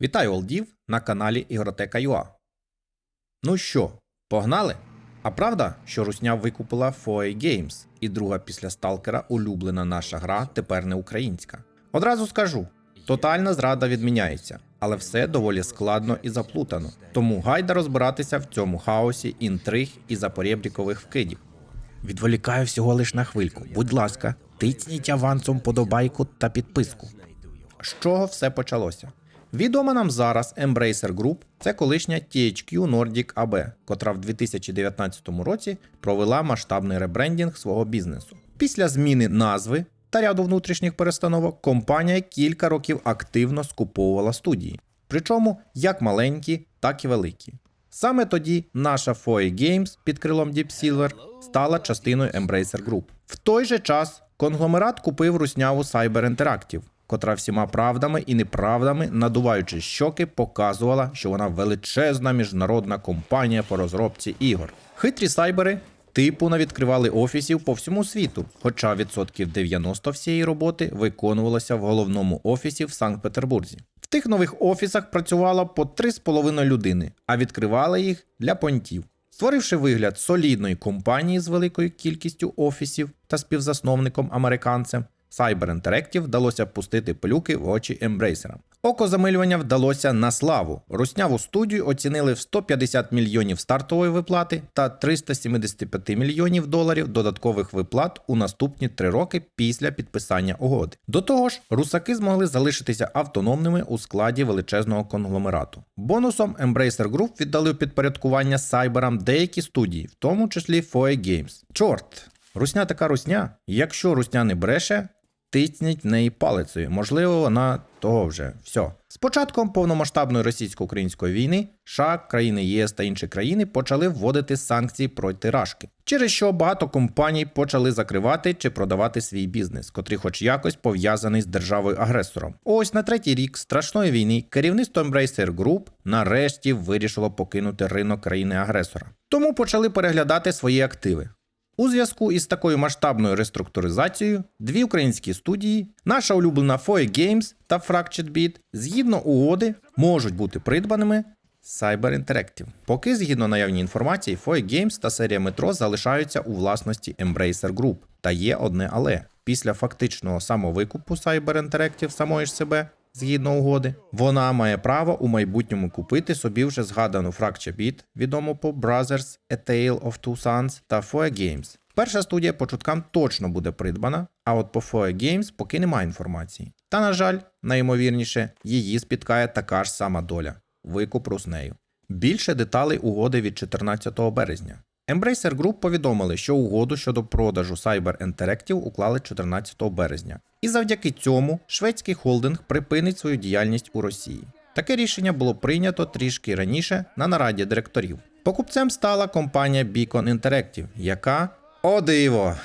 Вітаю олдів на каналі Ігротека.ua. Ну що, погнали? А правда, що Русня викупила Foe Games, і друга після Сталкера улюблена наша гра тепер не українська. Одразу скажу: тотальна зрада відміняється, але все доволі складно і заплутано. Тому гайда розбиратися в цьому хаосі інтриг і запорєбрікових вкидів. Відволікаю всього лиш на хвильку. Будь ласка, тицніть авансом подобайку та підписку. З чого все почалося? Відома нам зараз Embracer Group – це колишня THQ Nordic AB, котра в 2019 році провела масштабний ребрендінг свого бізнесу. Після зміни назви та ряду внутрішніх перестановок компанія кілька років активно скуповувала студії, причому як маленькі, так і великі. Саме тоді наша Foe Games під крилом Deep Silver стала частиною Embracer Group. В той же час конгломерат купив русняву Cyber Interactive, котра всіма правдами і неправдами, надуваючи щоки, показувала, що вона величезна міжнародна компанія по розробці ігор. Хитрі сайбери типу навідкривали офісів по всьому світу, хоча відсотків 90 всієї роботи виконувалося в головному офісі в Санкт-Петербурзі. В тих нових офісах працювало по 3,5 людини, а відкривали їх для понтів. Створивши вигляд солідної компанії з великою кількістю офісів та співзасновником американцем, Cyber Interactive вдалося пустити пилюки в очі ембрейсерам. Окозамилювання вдалося на славу. Русняву студію оцінили в 150 мільйонів стартової виплати та 375 мільйонів доларів додаткових виплат у наступні три роки після підписання угоди. До того ж, русаки змогли залишитися автономними у складі величезного конгломерату. Бонусом Embracer Group віддали підпорядкування сайберам деякі студії, в тому числі Foe Games. Чорт! Русня така русня. Якщо русня не бреше, тицніть в неї палицею. Можливо, вона того вже все. З початком повномасштабної російсько-української війни США, країни ЄС та інші країни почали вводити санкції проти Рашки, через що багато компаній почали закривати чи продавати свій бізнес, котрий хоч якось пов'язаний з державою агресором. Ось на третій рік страшної війни керівництво Embracer Group нарешті вирішило покинути ринок країни-агресора. Тому почали переглядати свої активи. У зв'язку із такою масштабною реструктуризацією, дві українські студії, наша улюблена Foe Games та Fractured Beat, згідно угоди, можуть бути придбаними Cyber Interactive. Поки згідно наявній інформації, Foe Games та серія Metro залишаються у власності Embracer Group. Та є одне але після фактичного самовикупу Cyber Interactive самої ж себе. Згідно угоди, вона має право у майбутньому купити собі вже згадану Beat, відому по Brothers, A Tale of Two Sons та Foe Games. Перша студія по чуткам точно буде придбана, а от по Foe Games поки немає інформації. Та, на жаль, найімовірніше, її спіткає така ж сама доля викуп руснею. Більше деталей угоди від 14 березня. Embracer Group повідомили, що угоду щодо продажу Cyber Interactive уклали 14 березня. І завдяки цьому шведський холдинг припинить свою діяльність у Росії. Таке рішення було прийнято трішки раніше на нараді директорів. Покупцем стала компанія Beacon Interactive, яка о диво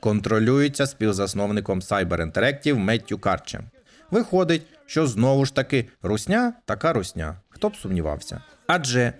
контролюється співзасновником Cyber Interactive Меттю Карчем. Виходить, що знову ж таки русня така русня. Хто б сумнівався? Адже,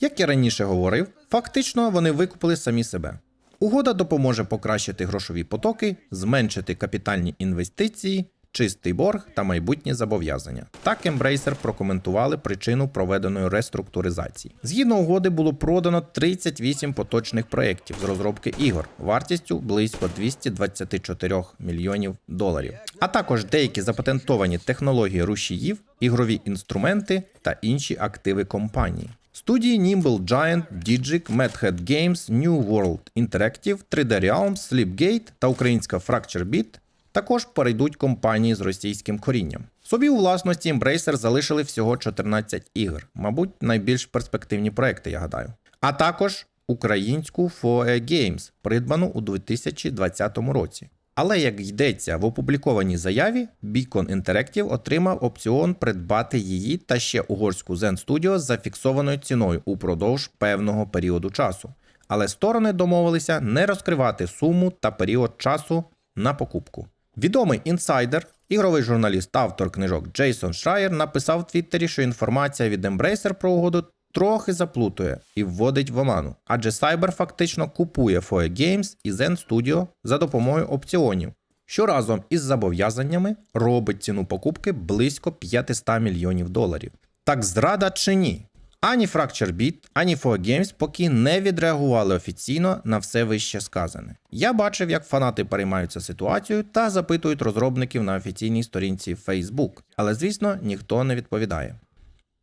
як я раніше говорив, фактично вони викупили самі себе. Угода допоможе покращити грошові потоки, зменшити капітальні інвестиції, чистий борг та майбутні зобов'язання. Так Embracer прокоментували причину проведеної реструктуризації. Згідно угоди було продано 38 поточних проєктів з розробки ігор вартістю близько 224 мільйонів доларів, а також деякі запатентовані технології рушіїв, ігрові інструменти та інші активи компанії. Студії Nimble Giant, Digic, Madhead Games, New World Interactive, 3D Realms, Sleepgate та українська Fracture Beat також перейдуть компанії з російським корінням. Собі у власності Embracer залишили всього 14 ігор, мабуть, найбільш перспективні проекти, я гадаю. А також українську Foe Games, придбану у 2020 році. Але як йдеться в опублікованій заяві, Beacon Interactive отримав опціон придбати її та ще угорську Zen Studio з зафіксованою ціною упродовж певного періоду часу. Але сторони домовилися не розкривати суму та період часу на покупку. Відомий інсайдер, ігровий журналіст та автор книжок Джейсон Шрайер написав в Твіттері, що інформація від Embracer про угоду трохи заплутує і вводить в оману, адже Cyber фактично купує Foe Games і Zen Studio за допомогою опціонів, що разом із зобов'язаннями робить ціну покупки близько 500 мільйонів доларів. Так зрада чи ні? Ані Fracture Beat, ані 4Games поки не відреагували офіційно на все вище сказане. Я бачив, як фанати переймаються ситуацією та запитують розробників на офіційній сторінці Facebook, але звісно ніхто не відповідає.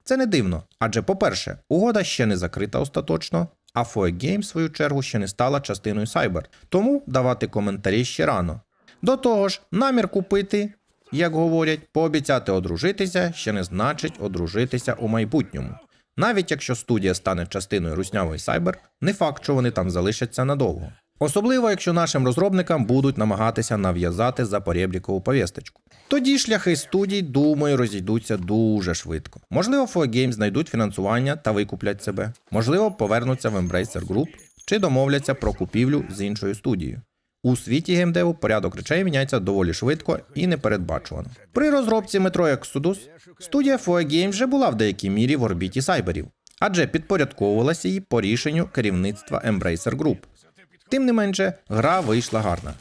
Це не дивно, адже, по-перше, угода ще не закрита остаточно, а 4Games, в свою чергу, ще не стала частиною Cyber, тому давати коментарі ще рано. До того ж, намір купити, як говорять, пообіцяти одружитися ще не значить одружитися у майбутньому. Навіть якщо студія стане частиною руснявої Cyber, не факт, що вони там залишаться надовго. Особливо, якщо нашим розробникам будуть намагатися нав'язати запорєбрікову повісточку. Тоді шляхи студій, думаю, розійдуться дуже швидко. Можливо, 4Games знайдуть фінансування та викуплять себе. Можливо, повернуться в Embracer Group чи домовляться про купівлю з іншою студією. У світі геймдеву порядок речей міняється доволі швидко і непередбачувано. При розробці Metro Exodus студія 4Games вже була в деякій мірі в орбіті сайберів, адже підпорядковувалася їй по рішенню керівництва Embracer Group. Тим не менше, гра вийшла гарна.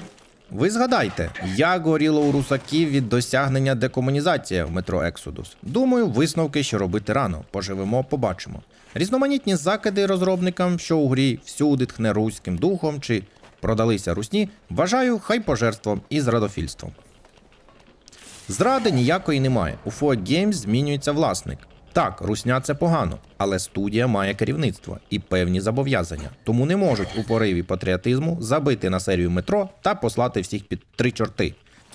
Ви згадайте, як горіло у русаків від досягнення декомунізації в метро Exodus. Думаю, висновки ще робити рано. Поживемо, побачимо. Різноманітні закиди розробникам, що у грі всюди тхне руським духом чи продалися русні, вважаю хайпожерством і зрадофільством. Зради ніякої немає. У 4Games змінюється власник. Так, русня це погано, але студія має керівництво і певні зобов'язання, тому не можуть у пориві патріотизму забити на серію метро та послати всіх під три чорти.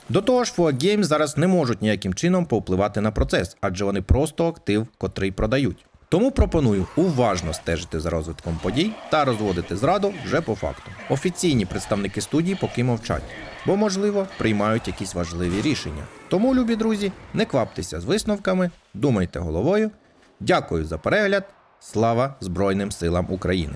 До того ж, 4Games зараз не можуть ніяким чином повпливати на процес, адже вони просто актив, котрий продають. Тому пропоную уважно стежити за розвитком подій та розводити зраду вже по факту. Офіційні представники студії поки мовчать, бо, можливо, приймають якісь важливі рішення. Тому, любі друзі, не кваптеся з висновками, думайте головою. Дякую за перегляд. Слава Збройним силам України!